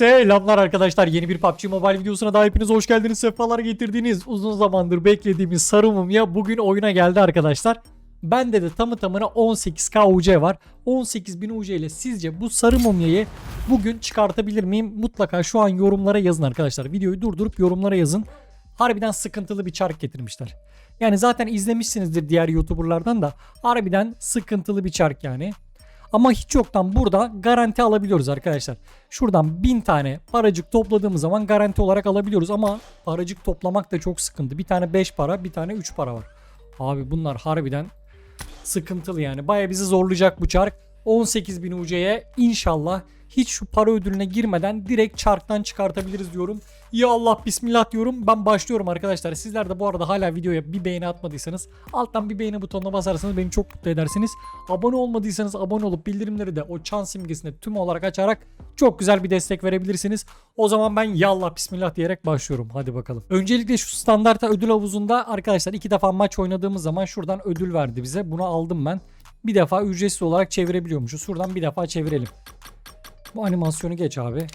Selamlar arkadaşlar. Yeni bir PUBG Mobile videosuna daha hepiniz hoş geldiniz. Sefalar getirdiniz. Uzun zamandır beklediğimiz sarı mumya bugün oyuna geldi arkadaşlar. Bende de tamı tamına 18k UC var. 18.000 UC ile sizce bu sarı mumyayı bugün çıkartabilir miyim? Mutlaka şu an yorumlara yazın arkadaşlar. Videoyu durdurup yorumlara yazın. Harbiden sıkıntılı bir çark getirmişler. Yani zaten izlemişsinizdir diğer YouTuber'lardan da. Harbiden sıkıntılı bir çark yani. Ama hiç yoktan burada garanti alabiliyoruz arkadaşlar. Şuradan 1000 tane paracık topladığımız zaman garanti olarak alabiliyoruz ama paracık toplamak da çok sıkıntı. Bir tane 5 para, bir tane 3 para var. Abi bunlar harbiden sıkıntılı yani. Baya bizi zorlayacak bu çark. 18.000 UC'ye inşallah hiç şu para ödülüne girmeden direkt çarktan çıkartabiliriz diyorum. Ya Allah bismillah diyorum. Ben başlıyorum arkadaşlar. Sizler de bu arada hala videoya bir beğeni atmadıysanız alttan bir beğeni butonuna basarsanız beni çok mutlu edersiniz. Abone olmadıysanız abone olup bildirimleri de o çan simgesine tüm olarak açarak çok güzel bir destek verebilirsiniz. O zaman ben ya Allah bismillah diyerek başlıyorum. Hadi bakalım. Öncelikle şu standarta ödül havuzunda arkadaşlar iki defa maç oynadığımız zaman şuradan ödül verdi bize. Bunu aldım ben. Bir defa ücretsiz olarak çevirebiliyormuşuz. Şuradan bir defa çevirelim. Bu animasyonu geç abi.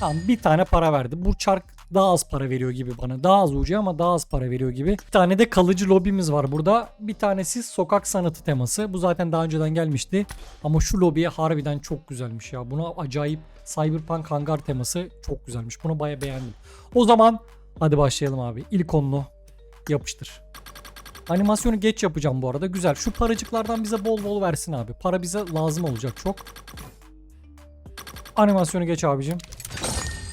Tamam bir tane para verdi. Bu çark daha az para veriyor gibi bana. Daha az ucu ama daha az para veriyor gibi. Bir tane de kalıcı lobimiz var burada. Bir tanesi sokak sanatı teması. Bu zaten daha önceden gelmişti. Ama şu lobiye harbiden çok güzelmiş ya. Buna acayip Cyberpunk hangar teması çok güzelmiş. Bunu baya beğendim. O zaman hadi başlayalım abi. İlk onlu yapıştır. Animasyonu geç yapacağım bu arada. Güzel. Şu paracıklardan bize bol bol versin abi. Para bize lazım olacak çok. Animasyonu geç abicim.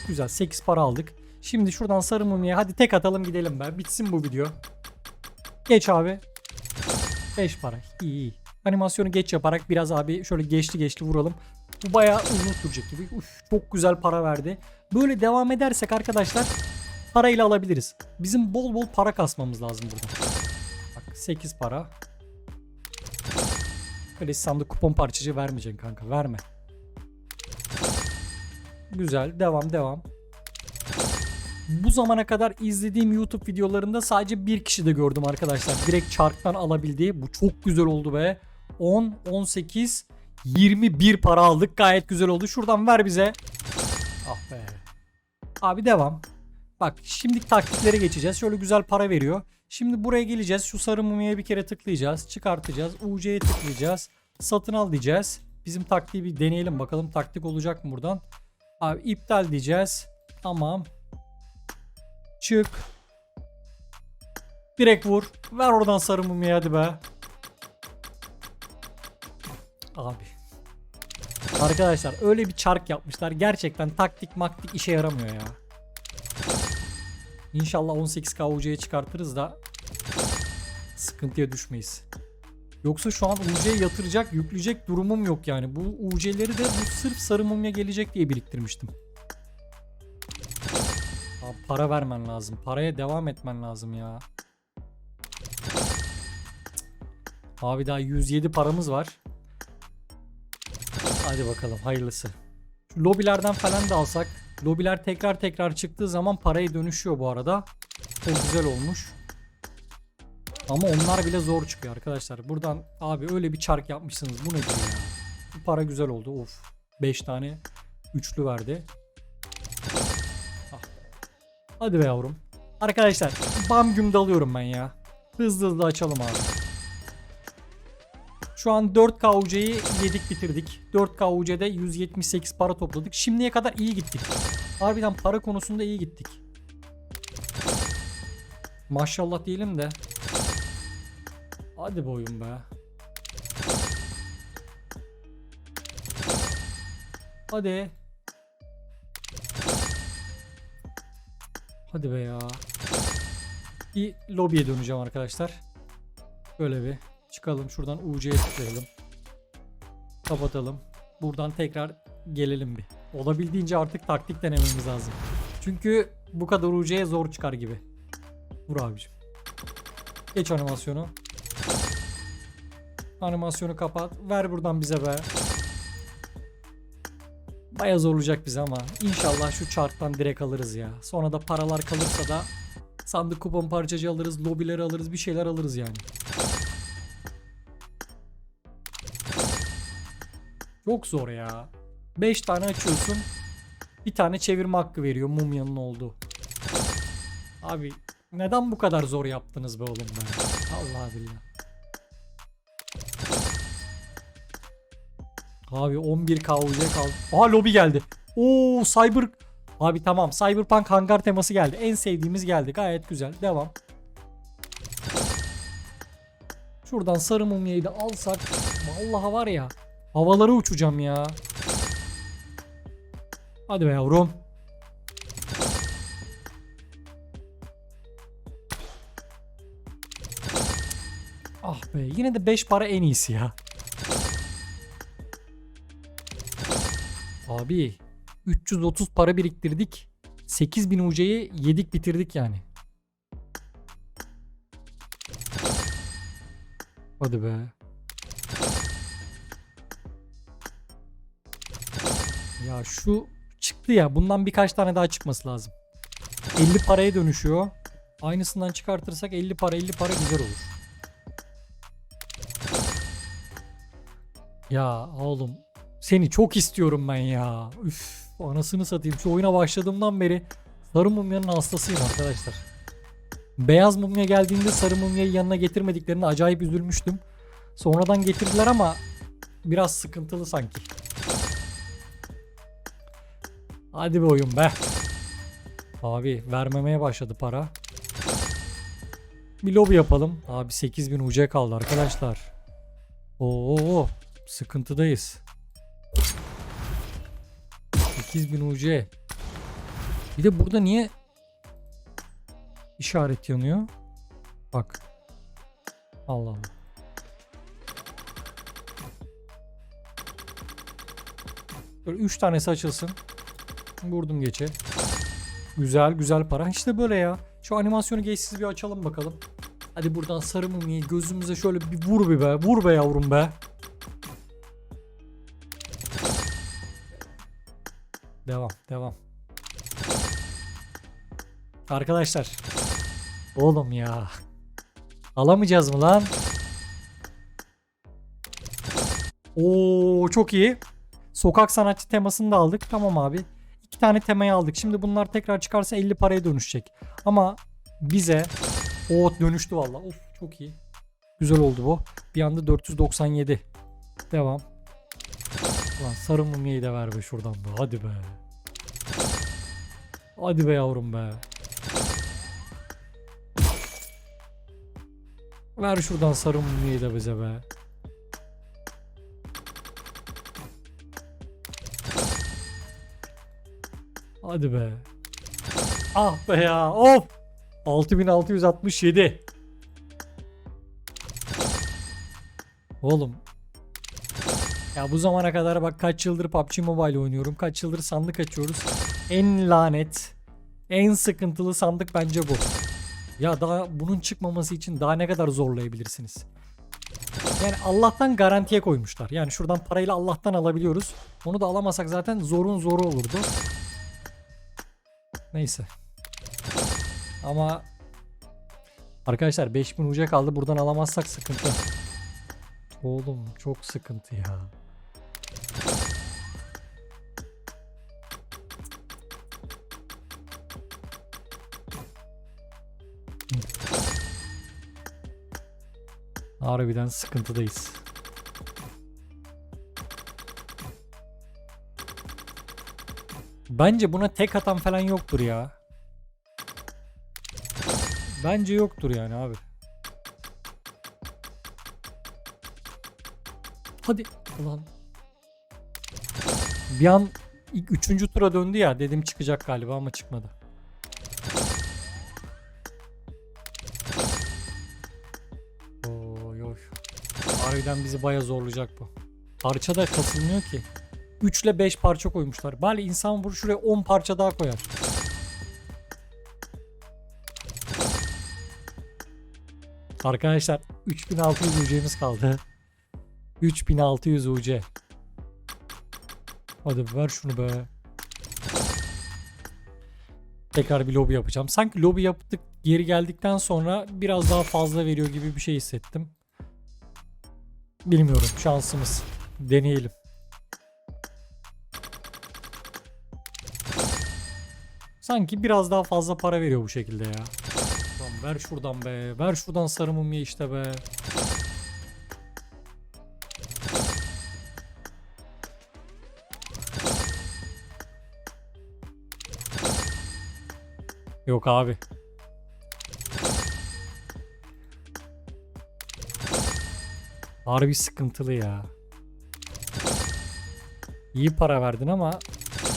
Güzel 8 para aldık. Şimdi şuradan sarı mumya hadi tek atalım gidelim be. Bitsin bu video. Geç abi. 5 para. İyi iyi. Animasyonu geç yaparak biraz abi şöyle geçti geçti vuralım. Bu bayağı uzun sürecek gibi. Uf, çok güzel para verdi. Böyle devam edersek arkadaşlar parayla alabiliriz. Bizim bol bol para kasmamız lazım burada. Bak 8 para. Böyle sandık kupon parçacı vermeyeceksin kanka verme. Güzel. Devam devam. Bu zamana kadar izlediğim YouTube videolarında sadece bir kişi de gördüm arkadaşlar. Direkt çarktan alabildiği. Bu çok güzel oldu be. 10, 18, 21 para aldık. Gayet güzel oldu. Şuradan ver bize. Ah be. Abi devam. Bak şimdi taktiklere geçeceğiz. Şöyle güzel para veriyor. Şimdi buraya geleceğiz. Şu sarı mumyaya bir kere tıklayacağız. Çıkartacağız. UC'ye tıklayacağız. Satın al diyeceğiz. Bizim taktiği bir deneyelim bakalım taktik olacak mı buradan. Abi iptal diyeceğiz. Tamam. Çık. Direkt vur. Ver oradan sarı mumyayı hadi be. Abi. Arkadaşlar öyle bir çark yapmışlar. Gerçekten taktik maktik işe yaramıyor ya. İnşallah 18K UC'ye çıkartırız da sıkıntıya düşmeyiz. Yoksa şu an UC'ye yatıracak, yükleyecek durumum yok yani. Bu UC'leri de bu sırf sarı mumya gelecek diye biriktirmiştim. Abi para vermen lazım. Paraya devam etmen lazım ya. Abi daha 107 paramız var. Hadi bakalım hayırlısı. Şu lobilerden falan da alsak. Lobiler tekrar tekrar çıktığı zaman paraya dönüşüyor bu arada. Çok güzel olmuş. Ama onlar bile zor çıkıyor arkadaşlar. Buradan abi öyle bir çark yapmışsınız. Bu nedir ya? Bu para güzel oldu. Of. 5 tane üçlü verdi. Ah. Hadi be yavrum. Arkadaşlar bam güm dalıyorum ben ya. Hızlı hızlı açalım abi. Şu an 4K UC'yi yedik bitirdik. 4K UC'de 178 para topladık. Şimdiye kadar iyi gittik. Harbiden para konusunda iyi gittik. Maşallah diyelim de. Hadi boyun be. Hadi. Hadi be ya. Bir lobiye döneceğim arkadaşlar. Böyle bir çıkalım şuradan UC'ye tıklayalım. Kapatalım. Buradan tekrar gelelim bir. Olabildiğince artık taktik denememiz lazım. Çünkü bu kadar UC'ye zor çıkar gibi. Vur abicim. Geç animasyonu. Animasyonu kapat. Ver buradan bize be. Baya zorlayacak bizi ama inşallah şu charttan direkt alırız ya. Sonra da paralar kalırsa da sandık kupon parçacı alırız, lobileri alırız, bir şeyler alırız yani. Çok zor ya. 5 tane açıyorsun. Bir tane çevirme hakkı veriyor mumyanın olduğu. Abi neden bu kadar zor yaptınız be oğlum be? Allah billah. Abi 11 KUC kaldı. Aha lobi geldi. Oo Cyber. Abi tamam Cyberpunk hangar teması geldi. En sevdiğimiz geldi. Gayet güzel. Devam. Şuradan sarı mumyayı da alsak. Vallahi var ya. Havalara uçacağım ya. Hadi be yavrum. Ah be yine de 5 para en iyisi ya. Abi 330 para biriktirdik. 8000 UC'yi yedik bitirdik yani. Hadi be. Ya şu çıktı ya bundan birkaç tane daha çıkması lazım. 50 paraya dönüşüyor. Aynısından çıkartırsak 50 para 50 para güzel olur. Ya oğlum seni çok istiyorum ben ya. Üf anasını satayım. Şu oyuna başladığımdan beri sarı mumyanın hastasıyım arkadaşlar. Beyaz mumya geldiğinde sarı mumyayı yanına getirmediklerine acayip üzülmüştüm. Sonradan getirdiler ama biraz sıkıntılı sanki. Hadi be oyun be. Abi vermemeye başladı para. Bir lobi yapalım. Abi 8000 UC kaldı arkadaşlar. Oo sıkıntıdayız. 8000 UC. Bir de burada niye işaret yanıyor? Bak. Allah Allah. Böyle 3 tanesi açılsın. Vurdum geçe. Güzel güzel para. İşte böyle ya. Şu animasyonu geçsiz bir açalım bakalım. Hadi buradan sarı mumyayı gözümüze şöyle bir vur bir be. Vur be yavrum be. Devam devam. Arkadaşlar. Oğlum ya. Alamayacağız mı lan? Oo çok iyi. Sokak sanatçı temasını da aldık. Tamam abi. İki tane temayı aldık. Şimdi bunlar tekrar çıkarsa 50 paraya dönüşecek. Ama bize o dönüştü valla. Of çok iyi. Güzel oldu bu. Bir anda 497. Devam. Ulan sarı mumyayı da ver be şuradan be. Hadi be. Hadi be yavrum be. Ver şuradan sarı mumyayı da bize be. Hadi be. Ah be ya. Of. 6667. Oğlum. Ya bu zamana kadar bak kaç yıldır PUBG Mobile oynuyorum. Kaç yıldır sandık açıyoruz. En lanet, en sıkıntılı sandık bence bu. Ya daha bunun çıkmaması için daha ne kadar zorlayabilirsiniz? Yani Allah'tan garantiye koymuşlar. Yani şuradan parayla Allah'tan alabiliyoruz. Onu da alamasak zaten zorun zoru olurdu. Neyse. Ama arkadaşlar 5000 uca kaldı. Buradan alamazsak sıkıntı. Oğlum çok sıkıntı ya. Harbiden sıkıntıdayız. Bence buna tek atan falan yoktur ya. Bence yoktur yani abi. Hadi ulan. Bir an ilk üçüncü tura döndü ya dedim çıkacak galiba ama çıkmadı. Oy oy. Harbiden bizi baya zorlayacak bu. Parça da kasılmıyor ki. 3 ile 5 parça koymuşlar. Bari insan vur şuraya 10 parça daha koyar. Arkadaşlar 3600 UC'miz kaldı. 3600 UC. Hadi ver şunu be. Tekrar bir lobi yapacağım. Sanki lobi yaptık geri geldikten sonra biraz daha fazla veriyor gibi bir şey hissettim. Bilmiyorum şansımız. Deneyelim. Sanki biraz daha fazla para veriyor bu şekilde ya. Lan ver şuradan be. Ver şuradan sarı mumya işte be. Yok abi. Harbi sıkıntılı ya. İyi para verdin ama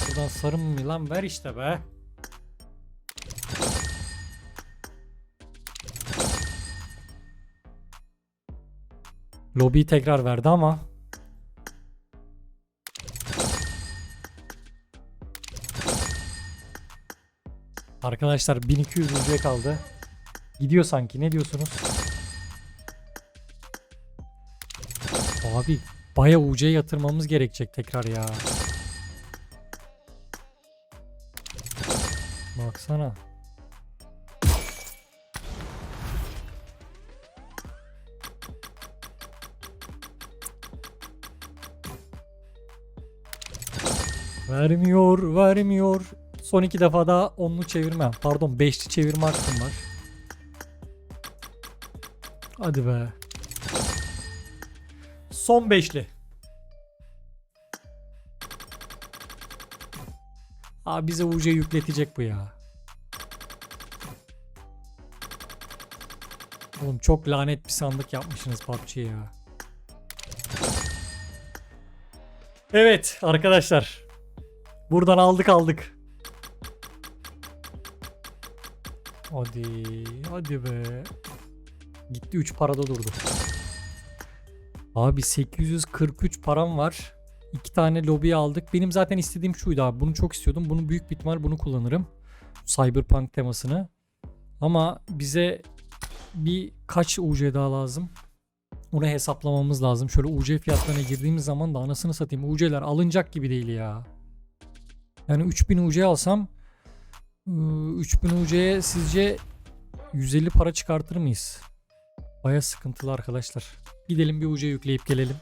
buradan sarı mumya lan ver işte be. Lobiyi tekrar verdi ama Arkadaşlar 1200 UC kaldı. Gidiyor sanki. Ne diyorsunuz? Abi baya UC yatırmamız gerekecek tekrar ya. Baksana. Vermiyor, vermiyor. Son iki defa daha onlu çevirme. Pardon beşli çevirme hakkım var. Hadi be. Son beşli. Abi bize UC yükletecek bu ya. Oğlum çok lanet bir sandık yapmışsınız PUBG'ye ya. Evet arkadaşlar. Buradan aldık aldık. Hadi, hadi be. Gitti 3 parada durdu. Abi 843 param var. 2 tane lobi aldık. Benim zaten istediğim şuydu abi. Bunu çok istiyordum. Bunu büyük bir ihtimal bunu kullanırım. Cyberpunk temasını. Ama bize bir kaç UC daha lazım? Onu hesaplamamız lazım. Şöyle UC fiyatlarına girdiğimiz zaman da anasını satayım. UC'ler alınacak gibi değil ya. Yani 3000 UC alsam ıı, 3000 UC'ye sizce 150 para çıkartır mıyız? Baya sıkıntılı arkadaşlar. Gidelim bir UC yükleyip gelelim.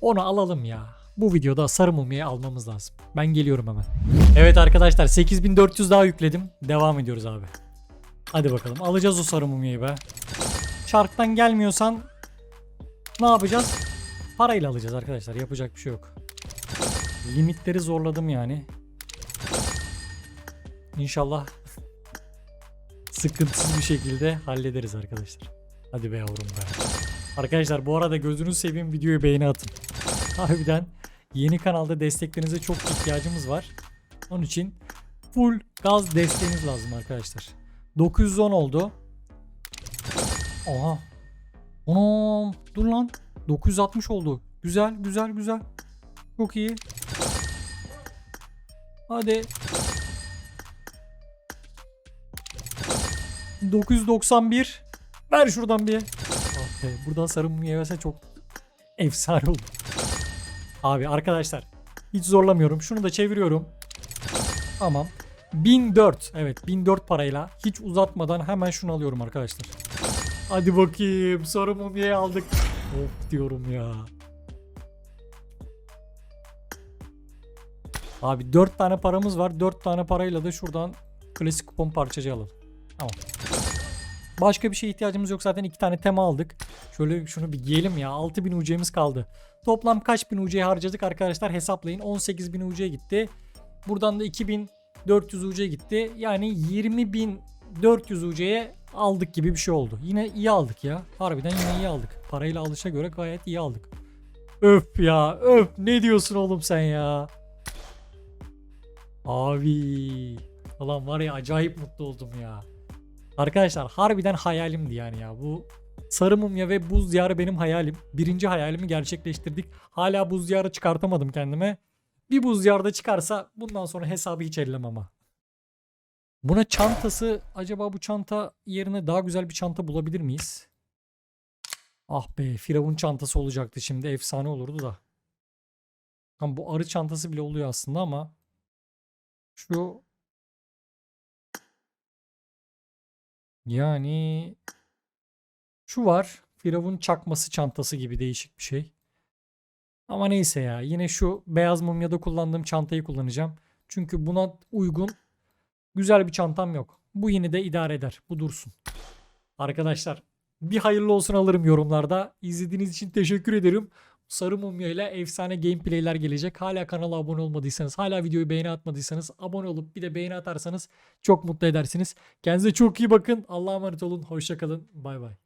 Onu alalım ya. Bu videoda sarı mumyayı almamız lazım. Ben geliyorum hemen. Evet arkadaşlar 8400 daha yükledim. Devam ediyoruz abi. Hadi bakalım alacağız o sarı mumyayı be. Çarktan gelmiyorsan ne yapacağız? Parayla alacağız arkadaşlar. Yapacak bir şey yok. Limitleri zorladım yani. İnşallah sıkıntısız bir şekilde hallederiz arkadaşlar. Hadi be yavrum be. Arkadaşlar bu arada gözünüzü seveyim videoyu beğeni atın. Harbiden yeni kanalda desteklerinize çok ihtiyacımız var. Onun için full gaz desteğiniz lazım arkadaşlar. 910 oldu. Aha. Anam dur lan. 960 oldu. Güzel güzel güzel. Çok iyi. Hadi. 991. Ver şuradan bir. Be, buradan sarı mum yemese çok efsane olur. Abi arkadaşlar hiç zorlamıyorum. Şunu da çeviriyorum. Tamam. 1004. Evet 1004 parayla hiç uzatmadan hemen şunu alıyorum arkadaşlar. Hadi bakayım sarı mumyayı aldık. Of diyorum ya. Abi 4 tane paramız var. 4 tane parayla da şuradan klasik kupon parçacı alalım. Tamam. Başka bir şeye ihtiyacımız yok zaten iki tane tema aldık. Şöyle şunu bir giyelim ya 6000 UC'miz kaldı. Toplam kaç bin UC harcadık arkadaşlar hesaplayın. 18000 UC gitti. Buradan da 2400 UC gitti. Yani 20400 UC'ye aldık gibi bir şey oldu. Yine iyi aldık ya. Harbiden yine iyi aldık. Parayla alışa göre gayet iyi aldık. Öf ya öf ne diyorsun oğlum sen ya. Abi. Ulan var ya acayip mutlu oldum ya. Arkadaşlar harbiden hayalimdi yani ya. Bu sarı mumya ve buz diyarı benim hayalim. Birinci hayalimi gerçekleştirdik. Hala buz diyarı çıkartamadım kendime. Bir buz diyarda çıkarsa bundan sonra hesabı hiç ellemem ama. Buna çantası acaba bu çanta yerine daha güzel bir çanta bulabilir miyiz? Ah be Firavun çantası olacaktı şimdi efsane olurdu da. Tam bu arı çantası bile oluyor aslında ama şu yani şu var. Firavun çakması çantası gibi değişik bir şey. Ama neyse ya. Yine şu beyaz mumyada kullandığım çantayı kullanacağım. Çünkü buna uygun Güzel bir çantam yok. Bu yine de idare eder. Bu dursun. Arkadaşlar bir hayırlı olsun alırım yorumlarda. İzlediğiniz için teşekkür ederim. Sarı mumya ile efsane gameplayler gelecek. Hala kanala abone olmadıysanız, hala videoyu beğeni atmadıysanız abone olup bir de beğeni atarsanız çok mutlu edersiniz. Kendinize çok iyi bakın. Allah'a emanet olun. Hoşçakalın. Bay bay.